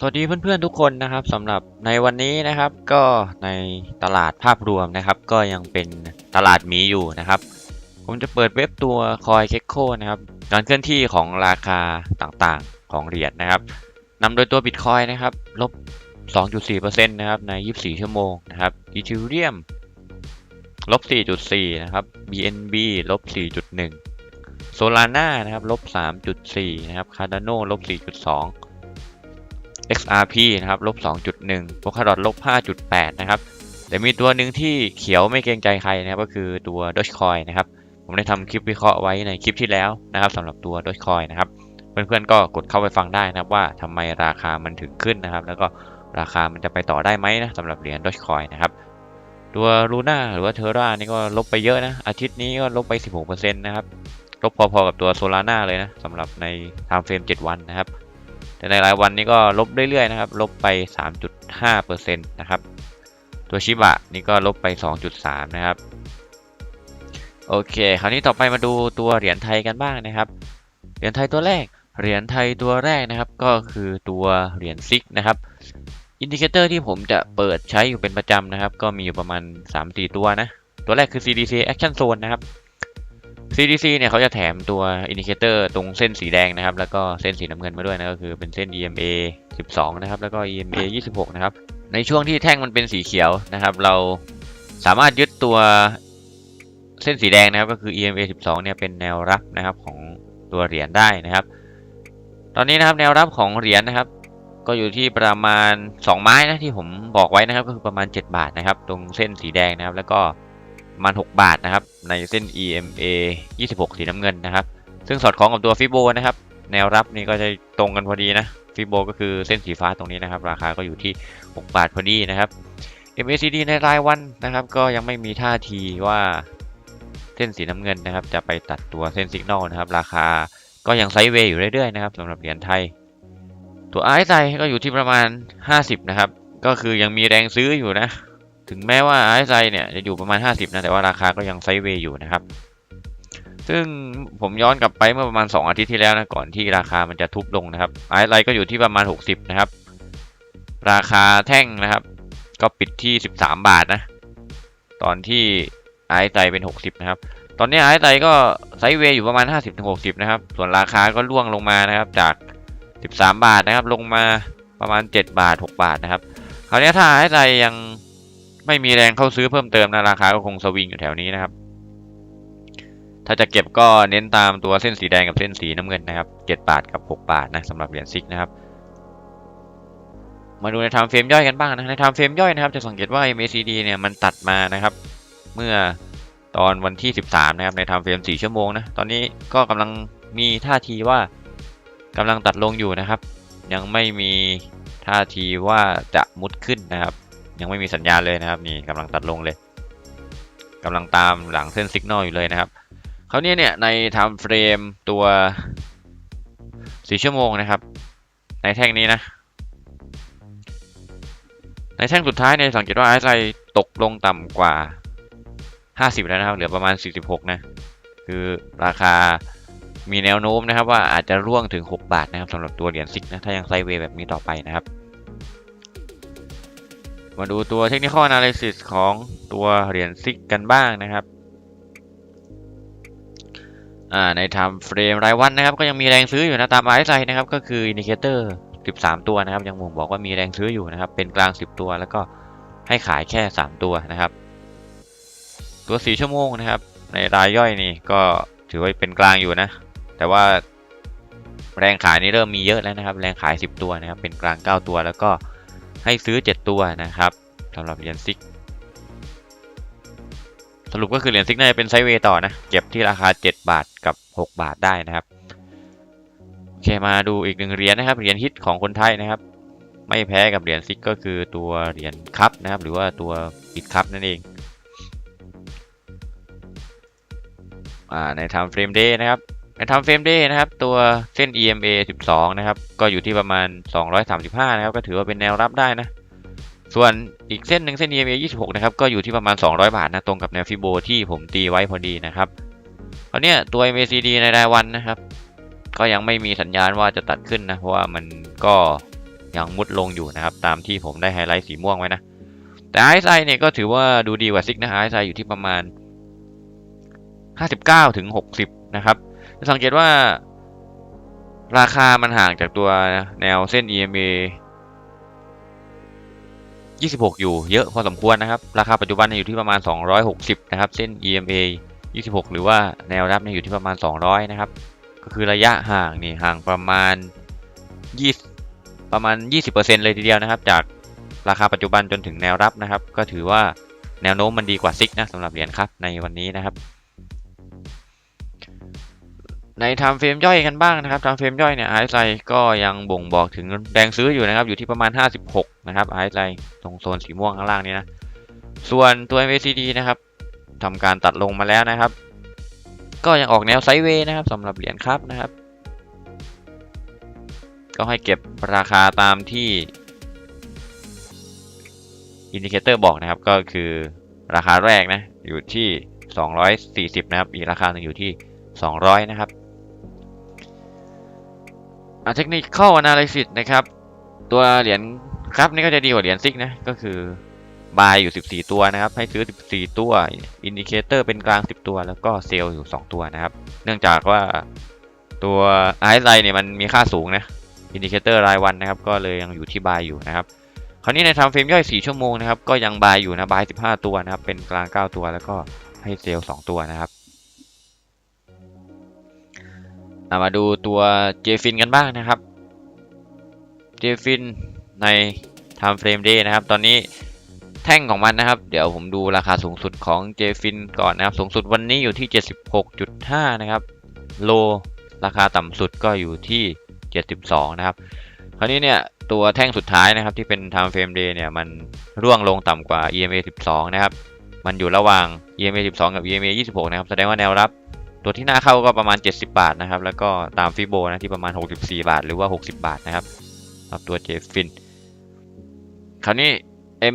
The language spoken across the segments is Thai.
สวัสดีเพื่อนๆทุกคนนะครับสำหรับในวันนี้นะครับ ก็ในตลาดภาพรวมนะครับ ก็ยังเป็นตลาดหมีอยู่นะครับ ผมจะเปิดเว็บตัวคอยเคโคนะครับการเคลื่อนที่ของราคาต่างๆของเหรียญนะครับนำโดยตัวบิตคอยนะครับลบ 2.4%นะครับใน 24 ชั่วโมงนะครับอีทิวเรียมลบ 4.4 นะครับ BNB ลบ 4.1โซลาร่านะครับลบ 3.4 นะครับ Cardano ลบ 4.2 XRP นะครับลบ2.1 Polkadot ลบ5.8 นะครับแต่มีตัวหนึ่งที่เขียวไม่เกรงใจใครนะครับก็คือตัว Dogecoin นะครับ ผมได้ทำคลิปวิเคราะห์ไว้ในคลิปที่แล้วนะครับสำหรับตัว Dogecoin นะครับเพื่อนๆก็กดเข้าไปฟังได้นะครับว่าทำไมราคามันถึงขึ้นนะครับ แล้วก็ราคามันจะไปต่อได้ไหมนะสำหรับเหรียญ Dogecoin นะครับตัว Luna หรือว่า Terra นี่ก็ลบไปเยอะนะ อาทิตย์นี้ก็ลบไป 16%นะครับลบพอๆกับตัว Solana เลยนะสำหรับใน time frame 7 วันนะครับ แต่ในรายวันนี้ก็ลบเรื่อยๆนะครับลบไป 3.5%นะครับตัวชิบะนี่ก็ลบไป 2.3 นะครับ โอเค คราวนี้ต่อไปมาดูตัวเหรียญไทยกันบ้างนะครับ เหรียญไทยตัวแรก เหรียญไทยตัวแรกนะครับ ก็คือตัวเหรียญซิกนะครับ อินดิเคเตอร์ที่ผมจะเปิดใช้อยู่เป็นประจำนะครับ ก็มีอยู่ประมาณ 3-4 ตัวนะ ตัวแรกคือ CDC Action Zone นะครับ CDC เนี่ยเขาจะแถมตัวอินดิเคเตอร์ตรงเส้นสีแดงนะครับ แล้วก็เส้นสีน้ำเงินมาด้วยนะก็คือเป็นเส้น EMA 12 นะครับ แล้วก็ EMA 26 นะครับ ในช่วงที่แท่งมันเป็นสีเขียวนะครับ เราสามารถยึดตัวเส้นสีแดงนะครับก็คือ EMA 12 เนี่ยเป็นแนวรับนะครับของตัวเหรียญได้นะครับ ตอนนี้นะครับแนวรับของเหรียญนะครับ ก็อยู่ที่ประมาณ 2 ไม้นะที่ผมบอกไว้นะครับ ก็คือประมาณ 7 บาทนะครับ ตรงเส้นสีแดงนะครับ แล้วก็ ประมาณ 6 บาทนะครับ ในเส้น EMA 26 สีน้ำเงินนะครับ ซึ่งสอดคล้องกับตัวฟิโบนะครับ แนวรับนี่ก็จะตรงกันพอดีนะ ฟิโบก็คือเส้นสีฟ้าตรงนี้นะครับ ราคาก็อยู่ที่ 6 บาทพอดีนะครับ MACD ในรายวันนะครับ ก็ยังไม่มีท่าทีว่าเส้นสีน้ำเงินนะครับ จะไปตัดตัวเส้นสัญญาณนะครับ ราคาก็ยังไซด์เวย์อยู่เรื่อยๆนะครับสำหรับเหรียญไทย ตัว RSI ก็อยู่ที่ประมาณ 50 นะครับ ก็คือยังมีแรงซื้ออยู่นะ ถึงแม้ว่า RSI เนี่ยจะอยู่ประมาณ 50 นะ แต่ว่าราคาก็ยังไซด์เวย์อยู่นะครับ ซึ่งผมย้อนกลับไปเมื่อประมาณ 2 อาทิตย์ที่แล้วนะ ก่อนที่ราคามันจะทุบลงนะครับ RSI ก็อยู่ที่ประมาณ 60 นะครับ ราคาแท่งนะครับ ก็ปิดที่ 13 บาทนะ ตอนที่ RSI เป็น 60 นะครับ ตอนนี้ RSI ก็ไซด์เวย์อยู่ประมาณ 50-60 นะครับ ส่วนราคาก็ร่วงลงมานะครับจาก 13 บาทนะครับ ลงมาประมาณ 7 บาท 6 บาทนะครับ คราวนี้ถ้า RSI ยัง ไม่มีแรงเข้าซื้อเพิ่มเติมนะราคาก็คงสวิงอยู่แถวนี้นะครับ ถ้าจะเก็บก็เน้นตามตัวเส้นสีแดงกับเส้นสีน้ำเงินนะครับ7บาทกับ 6 บาทนะสำหรับเหรียญซิกนะครับ มาดูในไทม์เฟรมย่อยกันบ้างนะในไทม์เฟรมย่อยนะครับ จะสังเกตว่า MACD เนี่ยมันตัดมานะครับ เมื่อตอนวันที่ 13 นะครับในไทม์เฟรม4ชั่วโมงนะตอนนี้ก็กำลังมีท่าทีว่ากำลังตัดลงอยู่นะครับ ยังไม่มีท่าทีว่าจะมุดขึ้นนะครับ ยังไม่มีสัญญาณเลยนะครับนี่กำลังตัดลงเลยกำลังตามหลังเส้นสัญญาณอยู่เลยนะครับคราวนี้เนี่ยใน time frame ตัว4ชั่วโมงนะครับ ในแท่งนี้นะ ในแท่งสุดท้ายเนี่ยสังเกตว่า RSI ตกลงต่ำกว่า 50 แล้วนะครับ เหลือประมาณ 46 นะ คือราคามีแนวโน้มนะครับว่าอาจจะร่วงถึง 6 บาทนะครับสำหรับตัวเหรียญซิกนะ ถ้ายังไซเวย์แบบนี้ต่อไปนะครับ มาดูตัวเทคนิคอ a อ a l y s i s ของตัวเหรียญซิกกันบ้างนะครับอ่าใน time frame รายวันนะครับ ก็ยังมีแรงซื้ออยู่นะตาม RSI นะครับ ก็คืออินดิเคเตอร์13 ตัวนะครับ ยังบ่งบอกว่ามีแรงซื้ออยู่นะครับ เป็นกลาง 10 ตัว แล้วก็ให้ขายแค่ 3 ตัวนะครับ ตัว 4 ชั่วโมงนะครับ ในรายย่อยนี่ก็ถือว่าเป็นกลางอยู่นะ แต่ว่าแรงขายนี่เริ่มมีเยอะแล้วนะครับ แรงขาย 10 ตัวนะครับ เป็นกลาง 9 ตัว แล้วก็ ให้ซื้อ 7 ตัวนะครับสำหรับเหรียญซิก สรุปก็คือเหรียญซิกน่าจะเป็นไซเวต่อนะ เก็บที่ราคา 7 บาทกับ 6 บาทได้นะครับ โอเคมาดูอีกหนึ่งเหรียญนะครับ เหรียญฮิตของคนไทยนะครับ ไม่แพ้กับเหรียญซิกก็คือตัวเหรียญคัพนะครับ หรือว่าตัวบิตคัพนั่นเองอ่าใน time frame day นะครับ ใน time frame day นะครับ ตัวเส้น EMA 12 นะครับ ก็อยู่ที่ประมาณ 235 นะครับ ก็ถือว่าเป็นแนวรับได้นะ ส่วนอีกเส้นหนึ่งเส้น EMA 26 นะครับ ก็อยู่ที่ประมาณ 200 บาทนะ ตรงกับแนวฟิโบที่ผมตีไว้พอดีนะครับคราวเนี้ยตัว MACD ในรายวันนะครับ ก็ยังไม่มีสัญญาณว่าจะตัดขึ้นนะ เพราะว่ามันก็ยังมุดลงอยู่นะครับ ตามที่ผมได้ไฮไลท์สีม่วงไว้นะ แต่ไอซ์ไซเนี่ยก็ถือว่าดูดีกว่าซิกนะไอซ์ไซอยู่ที่ประมาณ 59ถึง60 นะครับ จะสังเกตว่า ราคามันห่างจากตัวแนวเส้น EMA 26 อยู่เยอะพอสมควรนะครับ ราคาปัจจุบันอยู่ที่ประมาณ 260 นะครับ เส้น EMA 26 หรือว่าแนวรับนี่อยู่ที่ประมาณ 200 นะครับ ก็คือระยะห่างนี่ห่างประมาณ 20 ประมาณ 20%เลยทีเดียวนะครับ จากราคาปัจจุบันจนถึงแนวรับนะครับ ก็ถือว่าแนวโน้มมันดีกว่าซิกนะสำหรับเหรียญครับในวันนี้นะครับ ในทม์เฟรมย่อยกันบ้างนะครับทม์เฟรมย่อยเนี่ยไอซ์ไลก็ยังบ่งบอกถึงแรงซื้ออยู่นะครับ อยู่ที่ประมาณ 56 นะครับไอซ์ไลตรงโซนสีม่วงข้างล่างนี้นะ ส่วนตัว MACD นะครับทำการตัดลงมาแล้วนะครับ ก็ยังออกแนวไซด์เวย์นะครับสำหรับเหรียญครับนะครับ ก็ให้เก็บราคาตามที่อินดิเคเตอร์บอกนะครับก็คือราคาแรกนะอยู่ที่ 240 นะครับ อีกราคาหนึ่งอยู่ที่ 200 นะครับ เทคนิคเข้า analysis นะครับ ตัวเหรียญครับนี่ก็จะดีกว่าเหรียญซิกนะ ก็คือบายอยู่ 14 ตัวนะครับ ให้ซื้อ 14 ตัวอินดิเคเตอร์เป็นกลาง 10 ตัว แล้วก็เซลล์อยู่ 2 ตัวนะครับ เนื่องจากว่าตัวไอซ์ไลเนี่ยมันมีค่าสูงนะอินดิเคเตอร์รายวันนะครับ ก็เลยยังอยู่ที่บายอยู่นะครับ คราวนี้ในทำเฟรมย่อย 4 ชั่วโมงนะครับ ก็ยังบายอยู่นะบาย 15 ตัวนะครับ เป็นกลาง 9 ตัว แล้วก็ให้เซลล์ 2 ตัวนะครับ อะมาดูตัวเจฟินกันบ้างนะครับเจฟินใน time frame day นะครับ ตอนนี้แท่งของมันนะครับ เดี๋ยวผมดูราคาสูงสุดของเจฟินก่อนนะครับ สูงสุดวันนี้อยู่ที่ 76.5 นะครับ โลราคาต่ำสุดก็อยู่ที่ 72 นะครับ คราวนี้เนี่ยตัวแท่งสุดท้ายนะครับที่เป็น time frame day เนี่ยมันร่วงลงต่ำกว่า EMA 12 นะครับ มันอยู่ระหว่าง EMA 12 กับ EMA 26 นะครับ แสดงว่าแนวรับ ตัวที่น่าเข้าก็ประมาณ 70 บาทนะครับ แล้วก็ตามฟิโบนะที่ประมาณ 64 บาท หรือว่า 60 บาทนะครับสำหรับตัวเจฟินคราวนี้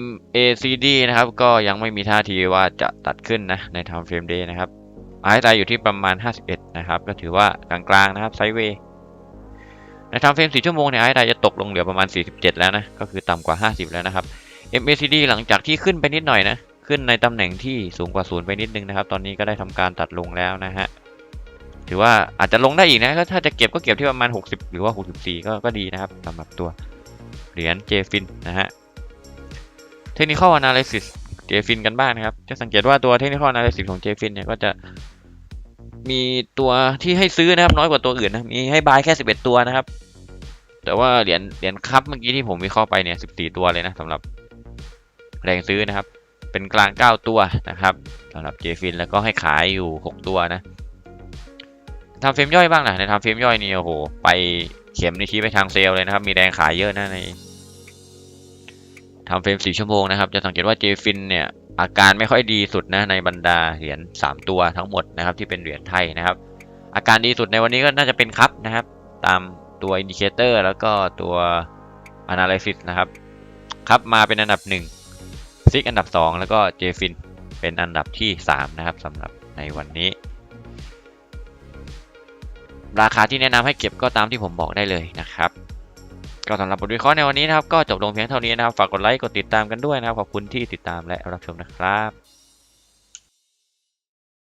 MACD นะครับ ก็ยังไม่มีท่าทีว่าจะตัดขึ้นนะใน time frame day นะครับไอซ์ไอยู่ที่ประมาณ 51 นะครับ ก็ถือว่ากลางๆนะครับไซด์เวย์ใน time frame 4ชั่วโมงเนี่ยไอซ์ไจะตกลงเหลือประมาณ 47 แล้วนะ ก็คือต่ำกว่า 50 แล้วนะครับ MACD หลังจากที่ขึ้นไปนิดหน่อยนะ ขึ้นในตำแหน่งที่สูงกว่าศูนย์ไปนิดนึงนะครับ ตอนนี้ก็ได้ทำการตัดลงแล้วนะฮะ ถือว่าอาจจะลงได้อีกนะก็ถ้าจะเก็บก็เก็บที่ประมาณ 60 หรือว่า 64 ก็ก็ดีนะครับสำหรับตัวเหรียญเจฟินนะฮะเทคนิคอล analysis เจฟินกันบ้างนะครับ จะสังเกตว่าตัวเทคนิคอล analysis ของเจฟินเนี่ยก็จะมีตัวที่ให้ซื้อนะครับน้อยกว่าตัวอื่นนะมีให้บายแค่ 11 ตัวนะครับ แต่ว่าเหรียญเหรียญคัพเมื่อกี้ที่ผมวิเคราะห์ไปเนี่ย 14 ตัวเลยนะสำหรับแรงซื้อนะครับ เป็นกลาง 9 ตัวนะครับสำหรับเจฟินแล้วก็ให้ขายอยู่ 6 ตัวนะทำเฟรมย่อยบ้างนะในทำเฟรมย่อยนี่โอ้โหไปเข็มนี่ชี้ไปทางเซลเลยนะครับ มีแรงขายเยอะนะในทำเฟรม4ชั่วโมงนะครับ จะสังเกตว่าเจฟินเนี่ยอาการไม่ค่อยดีสุดนะในบรรดาเหรียญ3 ตัวทั้งหมดนะครับที่เป็นเหรียญไทยนะครับ อาการดีสุดในวันนี้ก็น่าจะเป็นครับนะครับ ตามตัวอินดิเคเตอร์แล้วก็ตัว Analysis นะครับ ครับมาเป็นอันดับ 1 ซิกอันดับ 2 แล้วก็เจฟินเป็นอันดับที่ 3 นะครับสำหรับในวันนี้ ราคาที่แนะนำให้เก็บก็ตามที่ผมบอกได้เลยนะครับ ก็สำหรับบทวิเคราะห์ในวันนี้นะครับ ก็จบลงเพียงเท่านี้นะครับ ฝากกดไลค์ กดติดตามกันด้วยนะครับ ขอบคุณที่ติดตามและรับชมนะครับ